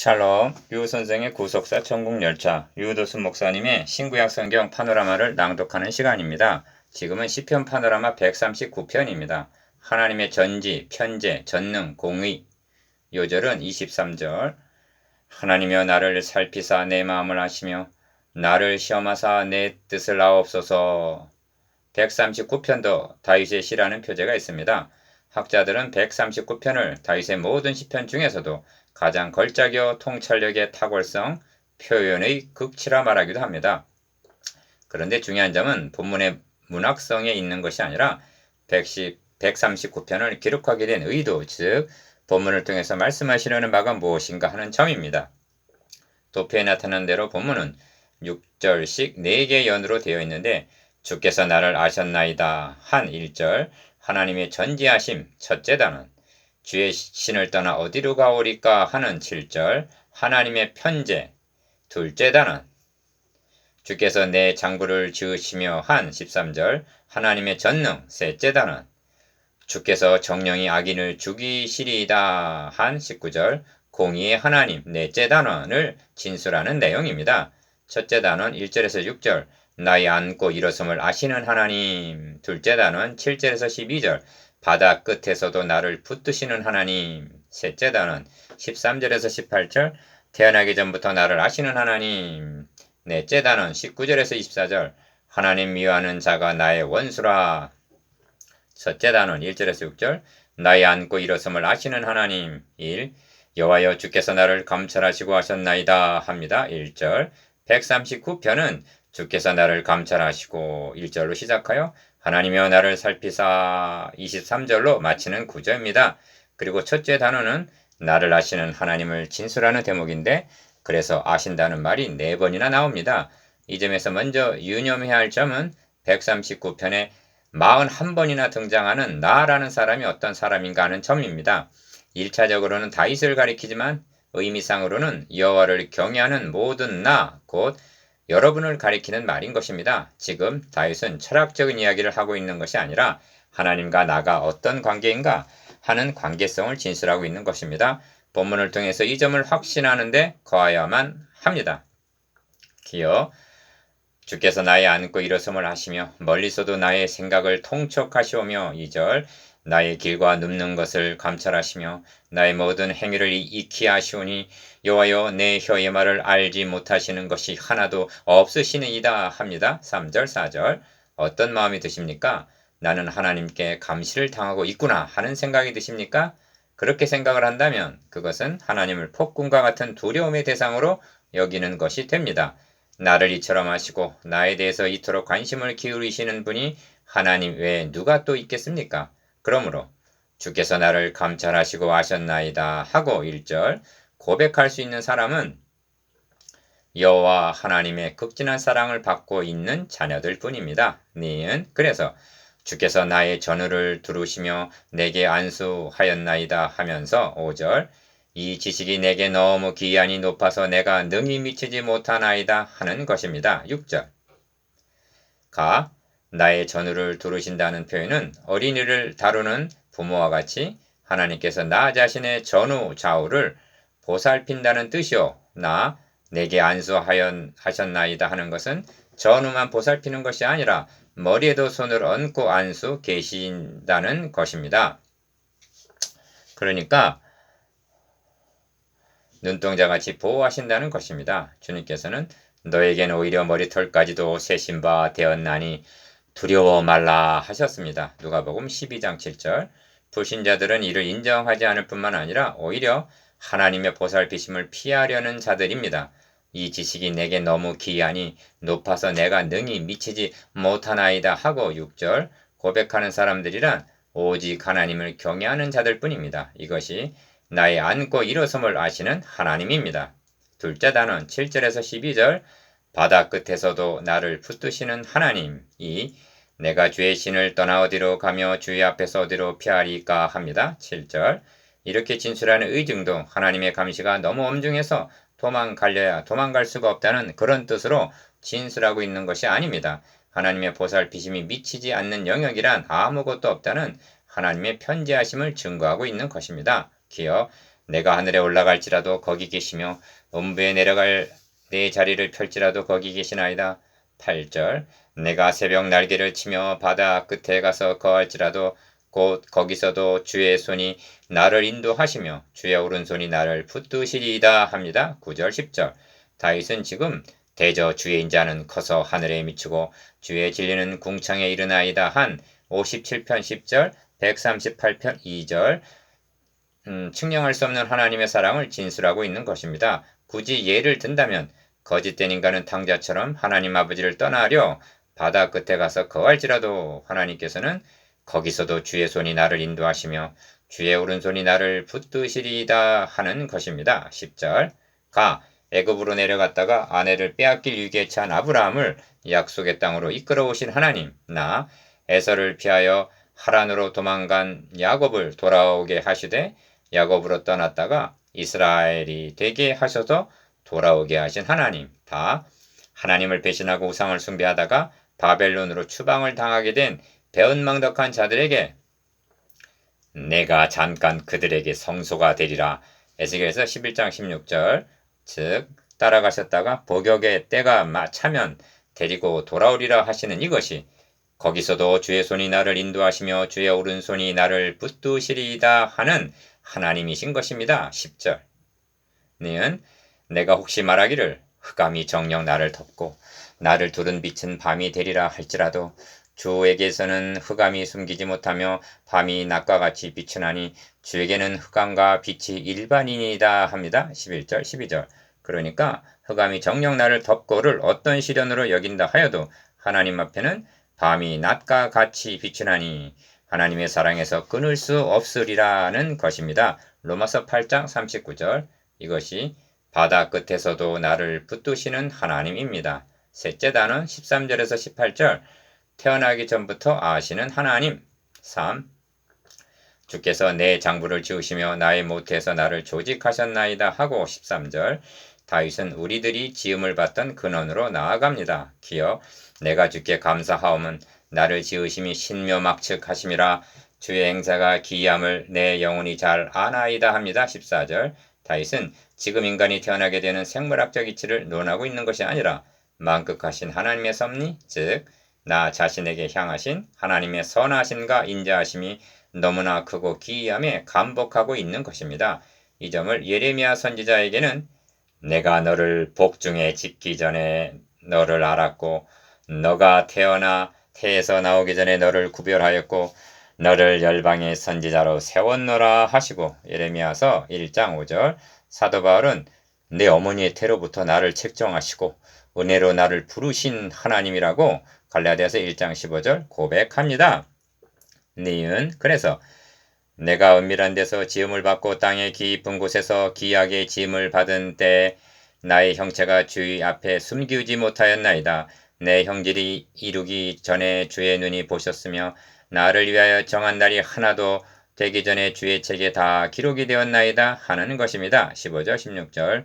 샬롬, 유 선생의 구속사 천국열차, 유도순 목사님의 신구약 성경 파노라마를 낭독하는 시간입니다. 지금은 시편 파노라마 139편입니다. 하나님의 전지, 편재, 전능, 공의. 요절은 23절. 하나님여 나를 살피사 내 마음을 아시며 나를 시험하사 내 뜻을 아옵소서. 139편도 다윗의 시라는 표제가 있습니다. 학자들은 139편을 다윗의 모든 시편 중에서도 가장 걸작여 통찰력의 탁월성, 표현의 극치라 말하기도 합니다. 그런데 중요한 점은 본문의 문학성에 있는 것이 아니라 110, 139편을 기록하게 된 의도, 즉 본문을 통해서 말씀하시려는 바가 무엇인가 하는 점입니다. 도표에 나타난 대로 본문은 6절씩 4개의 연으로 되어 있는데 주께서 나를 아셨나이다 한 1절 하나님의 전지하심 첫째 단원 주의 신을 떠나 어디로 가오리까 하는 7절 하나님의 편제. 둘째 단원 주께서 내 장부를 지으시며 한 13절 하나님의 전능. 셋째 단원 주께서 정령이 악인을 죽이시리이다 한 19절 공의의 하나님. 넷째 단원을 진술하는 내용입니다. 첫째 단원 1절에서 6절 나의 안고 일어섬을 아시는 하나님. 둘째 단원 7절에서 12절 바다 끝에서도 나를 붙드시는 하나님. 셋째 단원 13절에서 18절 태어나기 전부터 나를 아시는 하나님. 넷째 단원 19절에서 24절 하나님 미워하는 자가 나의 원수라. 첫째 단원 1절에서 6절 나의 안고 일어섬을 아시는 하나님. 1. 여호와여 주께서 나를 감찰하시고 하셨나이다 합니다. 1절 139편은 주께서 나를 감찰하시고 1절로 시작하여 하나님여 나를 살피사 23절로 마치는 구절입니다. 그리고 첫째 단어는 나를 아시는 하나님을 진술하는 대목인데 그래서 아신다는 말이 네 번이나 나옵니다. 이 점에서 먼저 유념해야 할 점은 139편에 41번이나 등장하는 나라는 사람이 어떤 사람인가 하는 점입니다. 1차적으로는 다윗을 가리키지만 의미상으로는 여호와를 경외하는 모든 나, 곧 여러분을 가리키는 말인 것입니다. 지금 다윗은 철학적인 이야기를 하고 있는 것이 아니라 하나님과 나가 어떤 관계인가 하는 관계성을 진술하고 있는 것입니다. 본문을 통해서 이 점을 확신하는데 거하여야만 합니다. 기어 주께서 나의 안고 일어섬을 하시며 멀리서도 나의 생각을 통촉하시오며 2절 나의 길과 눕는 것을 감찰하시며 나의 모든 행위를 익히 하시오니 여호와여 내 혀의 말을 알지 못하시는 것이 하나도 없으시니이다 합니다. 3절 4절 어떤 마음이 드십니까? 나는 하나님께 감시를 당하고 있구나 하는 생각이 드십니까? 그렇게 생각을 한다면 그것은 하나님을 폭군과 같은 두려움의 대상으로 여기는 것이 됩니다. 나를 이처럼 하시고 나에 대해서 이토록 관심을 기울이시는 분이 하나님 외에 누가 또 있겠습니까? 그러므로 주께서 나를 감찰하시고 아셨나이다 하고 1절 고백할 수 있는 사람은 여호와 하나님의 극진한 사랑을 받고 있는 자녀들 뿐입니다. 니은 그래서 주께서 나의 전우를 두루시며 내게 안수하였나이다 하면서 5절 이 지식이 내게 너무 기한이 높아서 내가 능히 미치지 못하나이다 하는 것입니다. 6절 가 나의 전우를 두르신다는 표현은 어린이를 다루는 부모와 같이 하나님께서 나 자신의 전우 좌우를 보살핀다는 뜻이요. 나 내게 안수하셨나이다 하는 것은 전우만 보살피는 것이 아니라 머리에도 손을 얹고 안수 계신다는 것입니다. 그러니까 눈동자 같이 보호하신다는 것입니다. 주님께서는 너에게는 오히려 머리털까지도 세신바 되었나니 두려워 말라 하셨습니다. 누가복음 12장 7절. 불신자들은 이를 인정하지 않을 뿐만 아니라 오히려 하나님의 보살피심을 피하려는 자들입니다. 이 지식이 내게 너무 기이하니 높아서 내가 능히 미치지 못하나이다 하고 6절 고백하는 사람들이란 오직 하나님을 경외하는 자들 뿐입니다. 이것이 나의 안고 일어섬을 아시는 하나님입니다. 둘째 단원 7절에서 12절 바다 끝에서도 나를 붙드시는 하나님 이 내가 주의 신을 떠나 어디로 가며 주의 앞에서 어디로 피하리까 합니다. 7절 이렇게 진술하는 의증도 하나님의 감시가 너무 엄중해서 도망갈려야 도망갈 수가 없다는 그런 뜻으로 진술하고 있는 것이 아닙니다. 하나님의 보살피심이 미치지 않는 영역이란 아무것도 없다는 하나님의 편지하심을 증거하고 있는 것입니다. 기어 내가 하늘에 올라갈지라도 거기 계시며 음부에 내려갈 내 자리를 펼지라도 거기 계시나이다. 8절 내가 새벽 날개를 치며 바다 끝에 가서 거할지라도 곧 거기서도 주의 손이 나를 인도하시며 주의 오른손이 나를 붙드시리이다 합니다. 9절 10절 다윗은 지금 대저 주의 인자는 커서 하늘에 미치고 주의 진리는 궁창에 이르나이다 한 57편 10절 138편 2절 음, 측량할 수 없는 하나님의 사랑을 진술하고 있는 것입니다. 굳이 예를 든다면 거짓된 인간은 탕자처럼 하나님 아버지를 떠나려 바다 끝에 가서 거할지라도 하나님께서는 거기서도 주의 손이 나를 인도하시며 주의 오른손이 나를 붙드시리이다 하는 것입니다. 10절 가 애굽으로 내려갔다가 아내를 빼앗길 위기에 처한 아브라함을 약속의 땅으로 이끌어 오신 하나님 나 에서를 피하여 하란으로 도망간 야곱을 돌아오게 하시되 야곱으로 떠났다가 이스라엘이 되게 하셔서 돌아오게 하신 하나님 다 하나님을 배신하고 우상을 숭배하다가 바벨론으로 추방을 당하게 된 배은망덕한 자들에게 내가 잠깐 그들에게 성소가 되리라. 에스겔에서 11장 16절 즉 따라가셨다가 복역의 때가 차면 데리고 돌아오리라 하시는 이것이 거기서도 주의 손이 나를 인도하시며 주의 오른손이 나를 붙드시리이다 하는 하나님이신 것입니다. 10절 니은 내가 혹시 말하기를 흑암이 정녕 나를 덮고 나를 두른 빛은 밤이 되리라 할지라도 주에게서는 흑암이 숨기지 못하며 밤이 낮과 같이 비추나니 주에게는 흑암과 빛이 일반인이다 합니다. 11절 12절 그러니까 흑암이 정녕 나를 덮고를 어떤 시련으로 여긴다 하여도 하나님 앞에는 밤이 낮과 같이 비추나니 하나님의 사랑에서 끊을 수 없으리라는 것입니다. 로마서 8장 39절 이것이 바다 끝에서도 나를 붙드시는 하나님입니다. 셋째 단은 13절에서 18절 태어나기 전부터 아시는 하나님 3. 주께서 내 장부를 지으시며 나의 모태에서 나를 조직하셨나이다 하고 13절 다윗은 우리들이 지음을 받던 근원으로 나아갑니다. 기어 내가 주께 감사하오면 나를 지으심이 신묘막측하심이라 주의 행사가 기이함을 내 영혼이 잘 아나이다 합니다. 14절 다윗은 지금 인간이 태어나게 되는 생물학적 이치를 논하고 있는 것이 아니라 만극하신 하나님의 섭리 즉 나 자신에게 향하신 하나님의 선하심과 인자하심이 너무나 크고 기이함에 감복하고 있는 것입니다. 이 점을 예레미야 선지자에게는 내가 너를 복중에 짓기 전에 너를 알았고 너가 태어나 태에서 나오기 전에 너를 구별하였고 너를 열방의 선지자로 세웠노라 하시고 예레미야서 1장 5절 사도 바울은 내 어머니의 태로부터 나를 책정하시고 은혜로 나를 부르신 하나님이라고 갈라디아서 1장 15절 고백합니다. 니은 그래서 내가 은밀한 데서 지음을 받고 땅의 깊은 곳에서 귀하게 지음을 받은 때 나의 형체가 주의 앞에 숨기지 못하였나이다. 내 형질이 이루기 전에 주의 눈이 보셨으며 나를 위하여 정한 날이 하나도 되기 전에 주의 책에 다 기록이 되었나이다 하는 것입니다. 15절 16절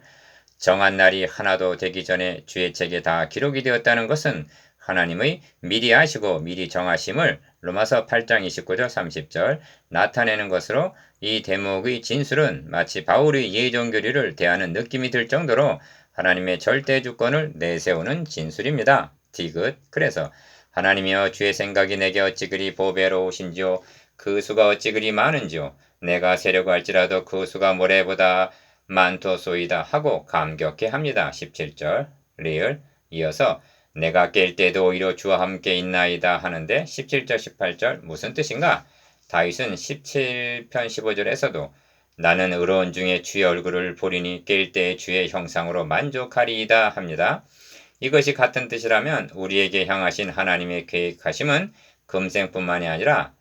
정한 날이 하나도 되기 전에 주의 책에 다 기록이 되었다는 것은 하나님의 미리 아시고 미리 정하심을 로마서 8장 29절 30절 나타내는 것으로 이 대목의 진술은 마치 바울의 예정교리를 대하는 느낌이 들 정도로 하나님의 절대 주권을 내세우는 진술입니다. 디귿. 그래서 하나님이여 주의 생각이 내게 어찌 그리 보배로우신지요? 그 수가 어찌 그리 많은지요? 내가 세려고 할지라도 그 수가 모래보다 많도소이다 하고 감격해 합니다. 17절 리을 이어서 내가 깰 때도 오히려 주와 함께 있나이다 하는데 17절 18절 무슨 뜻인가? 다윗은 17편 15절에서도 나는 의로운 중에 주의 얼굴을 보리니 깰때 주의 형상으로 만족하리이다 합니다. 이것이 같은 뜻이라면 우리에게 향하신 하나님의 계획하심은 금생뿐만이 아니라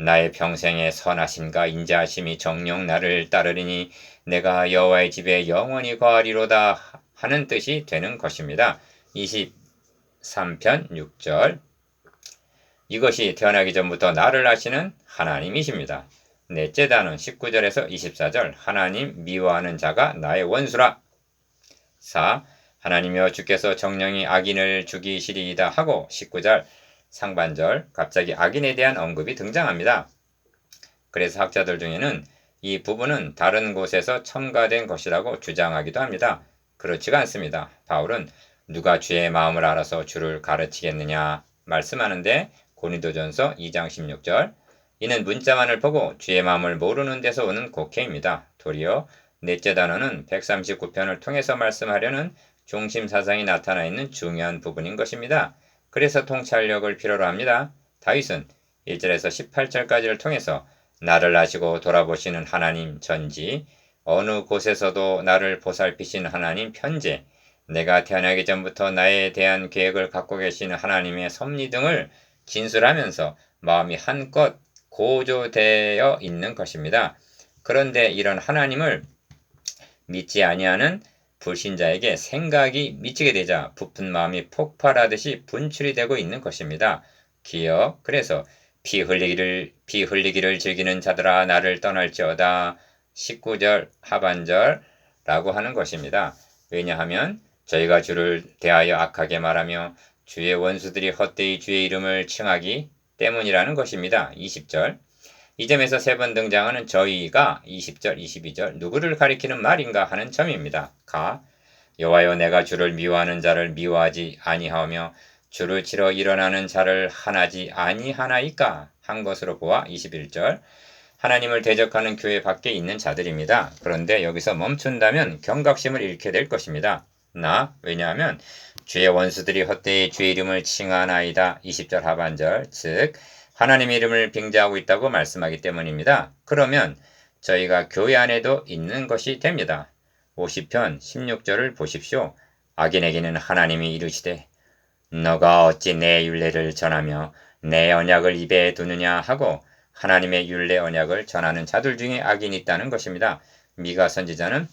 나의 평생의 선하심과 인자하심이 정령 나를 따르리니 내가 여호와의 집에 영원히 거하리로다 하는 뜻이 되는 것입니다. 23편 6절 이것이 태어나기 전부터 나를 아시는 하나님이십니다. 넷째 단은 19절에서 24절 하나님 미워하는 자가 나의 원수라 4. 하나님여 주께서 정령이 악인을 죽이시리이다 하고 19절 상반절 갑자기 악인에 대한 언급이 등장합니다. 그래서 학자들 중에는 이 부분은 다른 곳에서 첨가된 것이라고 주장하기도 합니다. 그렇지가 않습니다. 바울은 누가 주의 마음을 알아서 주를 가르치겠느냐 말씀하는데 고린도전서 2장 16절 이는 문자만을 보고 주의 마음을 모르는 데서 오는 곡해입니다. 도리어 넷째 단어는 139편을 통해서 말씀하려는 중심 사상이 나타나 있는 중요한 부분인 것입니다. 그래서 통찰력을 필요로 합니다. 다윗은 1절에서 18절까지를 통해서 나를 아시고 돌아보시는 하나님 전지, 어느 곳에서도 나를 보살피시는 하나님 편재, 내가 태어나기 전부터 나에 대한 계획을 갖고 계시는 하나님의 섭리 등을 진술하면서 마음이 한껏 고조되어 있는 것입니다. 그런데 이런 하나님을 믿지 아니하는 불신자에게 생각이 미치게 되자 부푼 마음이 폭발하듯이 분출이 되고 있는 것입니다. 기억 그래서 피 흘리기를 피 흘리기를 즐기는 자들아 나를 떠날지어다 19절 하반절라고 하는 것입니다. 왜냐하면 저희가 주를 대하여 악하게 말하며 주의 원수들이 헛되이 주의 이름을 칭하기 때문이라는 것입니다. 20절 이 점에서 세 번 등장하는 저희가 20절, 22절 누구를 가리키는 말인가 하는 점입니다. 가 여호와여 내가 주를 미워하는 자를 미워하지 아니하며 주를 치러 일어나는 자를 하나지 아니하나이까 한 것으로 보아 21절 하나님을 대적하는 교회 밖에 있는 자들입니다. 그런데 여기서 멈춘다면 경각심을 잃게 될 것입니다. 나 왜냐하면 주의 원수들이 헛되이 주의 이름을 칭하나이다 20절 하반절 즉 하나님의 이름을 빙자하고 있다고 말씀하기 때문입니다. 그러면 저희가 교회 안에도 있는 것이 됩니다. 50편 16절을 보십시오. 악인에게는 하나님이 이르시되 너가 어찌 내 윤례를 전하며 내 언약을 입에 두느냐 하고 하나님의 윤례 언약을 전하는 자들 중에 악인이 있다는 것입니다. 미가 선지자는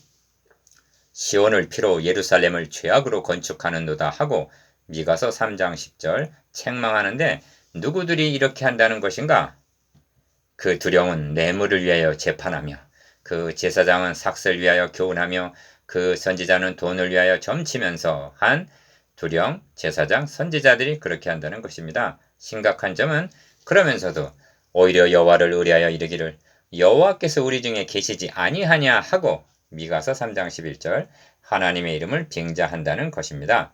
시온을 피로 예루살렘을 죄악으로 건축하는도다 하고 미가서 3장 10절 책망하는데 누구들이 이렇게 한다는 것인가? 그 두령은 뇌물을 위하여 재판하며 그 제사장은 삭슬 위하여 교훈하며 그 선지자는 돈을 위하여 점치면서 한 두령, 제사장, 선지자들이 그렇게 한다는 것입니다. 심각한 점은 그러면서도 오히려 여호와를 의뢰하여 이르기를 여호와께서 우리 중에 계시지 아니하냐 하고 미가서 3장 11절 하나님의 이름을 빙자한다는 것입니다.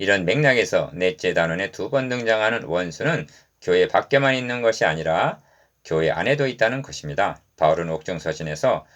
이런 맥락에서 넷째 단원에 두 번 등장하는 원수는 교회 밖에만 있는 것이 아니라 교회 안에도 있다는 것입니다. 바울은 옥중서신에서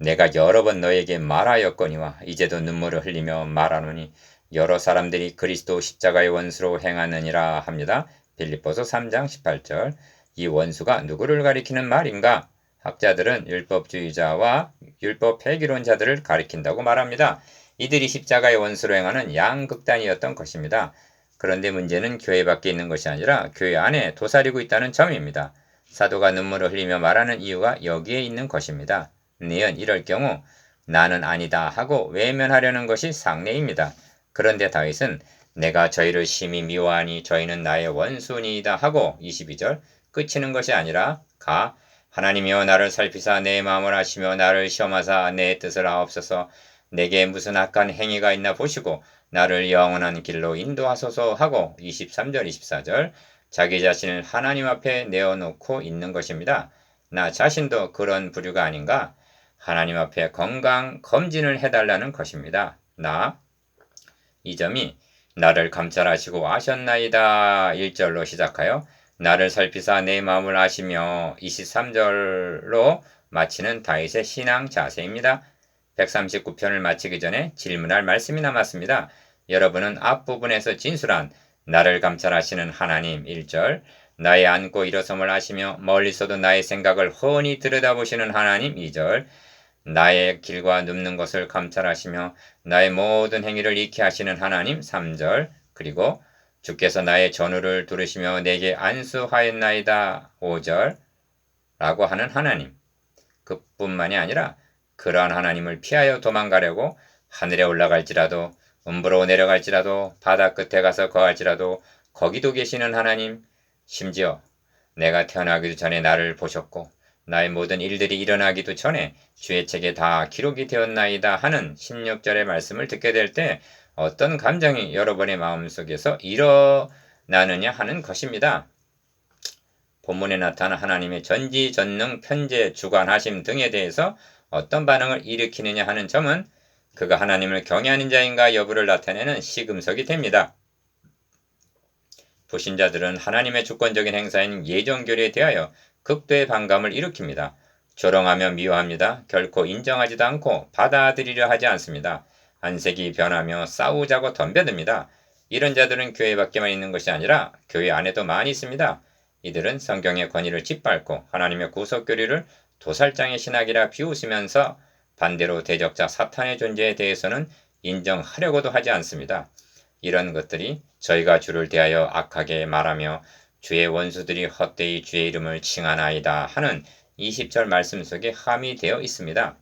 내가 여러 번 너에게 말하였거니와 이제도 눈물을 흘리며 말하노니 여러 사람들이 그리스도 십자가의 원수로 행하느니라 합니다. 빌립보서 3장 18절 이 원수가 누구를 가리키는 말인가? 학자들은 율법주의자와 율법 폐기론자들을 가리킨다고 말합니다. 이들이 십자가의 원수로 행하는 양극단이었던 것입니다. 그런데 문제는 교회 밖에 있는 것이 아니라 교회 안에 도사리고 있다는 점입니다. 사도가 눈물을 흘리며 말하는 이유가 여기에 있는 것입니다. 니은 이럴 경우 나는 아니다 하고 외면하려는 것이 상례입니다. 그런데 다윗은 내가 저희를 심히 미워하니 저희는 나의 원수니이다 하고 22절 끝이는 것이 아니라 가 하나님이여 나를 살피사 내 마음을 아시며 나를 시험하사 내 뜻을 아옵소서 내게 무슨 악한 행위가 있나 보시고 나를 영원한 길로 인도하소서 하고 23절 24절 자기 자신을 하나님 앞에 내어놓고 있는 것입니다. 나 자신도 그런 부류가 아닌가? 하나님 앞에 건강 검진을 해달라는 것입니다. 나 이 점이 나를 감찰하시고 아셨나이다 1절로 시작하여 나를 살피사 내 마음을 아시며 23절로 마치는 다윗의 신앙 자세입니다. 139편을 마치기 전에 질문할 말씀이 남았습니다. 여러분은 앞부분에서 진술한 나를 감찰하시는 하나님 1절 나의 안고 일어섬을 아시며 멀리서도 나의 생각을 훤히 들여다보시는 하나님 2절 나의 길과 눕는 것을 감찰하시며 나의 모든 행위를 익히 하시는 하나님 3절 그리고 주께서 나의 전우를 들으시며 내게 안수하였나이다 5절 라고 하는 하나님 그뿐만이 아니라 그러한 하나님을 피하여 도망가려고 하늘에 올라갈지라도 음부로 내려갈지라도 바다 끝에 가서 거할지라도 거기도 계시는 하나님 심지어 내가 태어나기도 전에 나를 보셨고 나의 모든 일들이 일어나기도 전에 주의 책에 다 기록이 되었나이다 하는 16절의 말씀을 듣게 될 때 어떤 감정이 여러분의 마음속에서 일어나느냐 하는 것입니다. 본문에 나타난 하나님의 전지, 전능, 편재, 주관하심 등에 대해서 어떤 반응을 일으키느냐 하는 점은 그가 하나님을 경외하는 자인가 여부를 나타내는 시금석이 됩니다. 불신자들은 하나님의 주권적인 행사인 예정교리에 대하여 극도의 반감을 일으킵니다. 조롱하며 미워합니다. 결코 인정하지도 않고 받아들이려 하지 않습니다. 안색이 변하며 싸우자고 덤벼듭니다. 이런 자들은 교회 밖에만 있는 것이 아니라 교회 안에도 많이 있습니다. 이들은 성경의 권위를 짓밟고 하나님의 구속교리를 도살장의 신학이라 비웃으면서 반대로 대적자 사탄의 존재에 대해서는 인정하려고도 하지 않습니다. 이런 것들이 저희가 주를 대하여 악하게 말하며 주의 원수들이 헛되이 주의 이름을 칭하나이다 하는 20절 말씀 속에 함의되어 있습니다.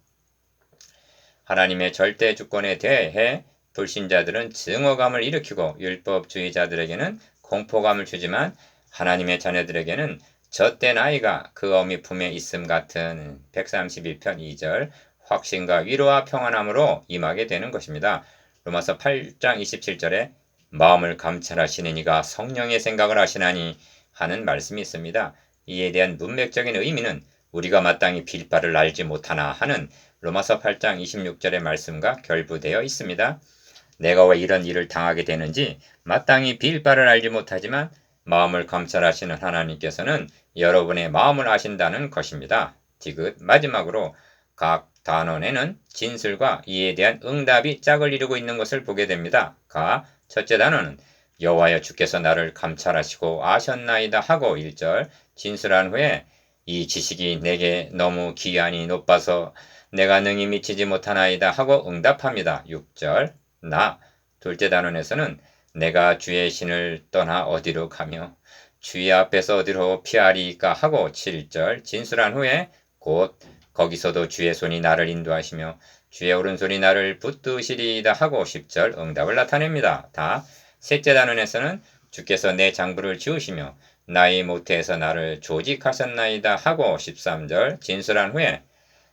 하나님의 절대 주권에 대해 불신자들은 증오감을 일으키고 율법주의자들에게는 공포감을 주지만 하나님의 자녀들에게는 젖된 아이가 그 어미 품에 있음 같은 131편 2절 확신과 위로와 평안함으로 임하게 되는 것입니다. 로마서 8장 27절에 마음을 감찰하시는 이가 성령의 생각을 하시나니 하는 말씀이 있습니다. 이에 대한 문맥적인 의미는 우리가 마땅히 빌바를 알지 못하나 하는 로마서 8장 26절의 말씀과 결부되어 있습니다. 내가 왜 이런 일을 당하게 되는지 마땅히 빌바를 알지 못하지만 마음을 감찰하시는 하나님께서는 여러분의 마음을 아신다는 것입니다. 디귿 마지막으로 각 단원에는 진술과 이에 대한 응답이 짝을 이루고 있는 것을 보게 됩니다. 가 첫째 단원은 여호와여 주께서 나를 감찰하시고 아셨나이다 하고 1절 진술한 후에 이 지식이 내게 너무 기한이 높아서 내가 능히 미치지 못하나이다 하고 응답합니다. 6절 나 둘째 단원에서는 내가 주의 신을 떠나 어디로 가며 주의 앞에서 어디로 피하리까 하고 7절 진술한 후에 곧 거기서도 주의 손이 나를 인도하시며 주의 오른손이 나를 붙드시리이다 하고 10절 응답을 나타냅니다. 다 셋째 단원에서는 주께서 내 장부를 지우시며 나의 모태에서 나를 조직하셨나이다 하고 13절 진술한 후에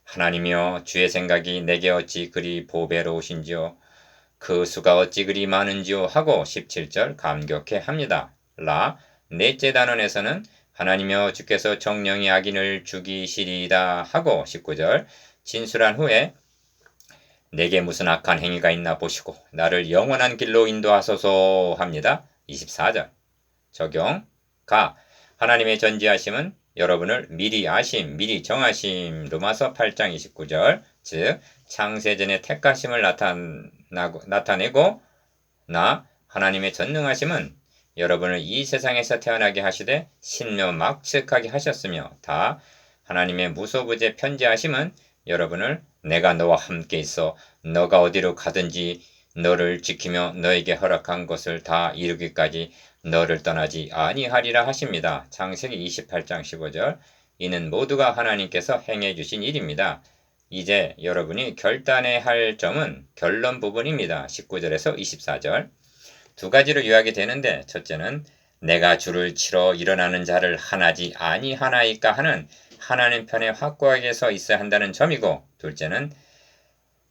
하나님이여 주의 생각이 내게 어찌 그리 보배로우신지요 그 수가 어찌 그리 많은지요 하고 17절 감격해 합니다. 라 넷째 단원에서는 하나님여 주께서 정령의 악인을 죽이시리이다 하고 19절 진술한 후에 내게 무슨 악한 행위가 있나 보시고 나를 영원한 길로 인도하소서 합니다. 24절 적용 가 하나님의 전지하심은 여러분을 미리 아심, 미리 정하심 로마서 8장 29절 즉 창세전의 택하심을 나타나고, 나타내고 나 하나님의 전능하심은 여러분을 이 세상에서 태어나게 하시되 신묘 막측하게 하셨으며 다 하나님의 무소부재 편지하심은 여러분을 내가 너와 함께 있어 너가 어디로 가든지 너를 지키며 너에게 허락한 것을 다 이루기까지 너를 떠나지 아니하리라 하십니다. 창세기 28장 15절 이는 모두가 하나님께서 행해 주신 일입니다. 이제 여러분이 결단해야 할 점은 결론 부분입니다. 19절에서 24절 두 가지로 요약이 되는데 첫째는 내가 주를 치러 일어나는 자를 하나지 아니하나이까 하는 하나님 편에 확고하게 서 있어야 한다는 점이고 둘째는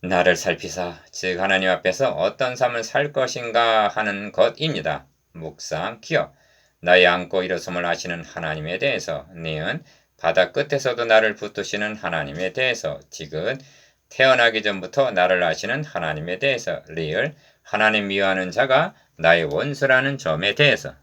나를 살피사 즉 하나님 앞에서 어떤 삶을 살 것인가 하는 것입니다. 묵상 기억 나의 안고 일어섬을 아시는 하나님에 대해서 니은 바다 끝에서도 나를 붙드시는 하나님에 대해서 지금 태어나기 전부터 나를 아시는 하나님에 대해서 리을 하나님 미워하는 자가 나의 원수라는 점에 대해서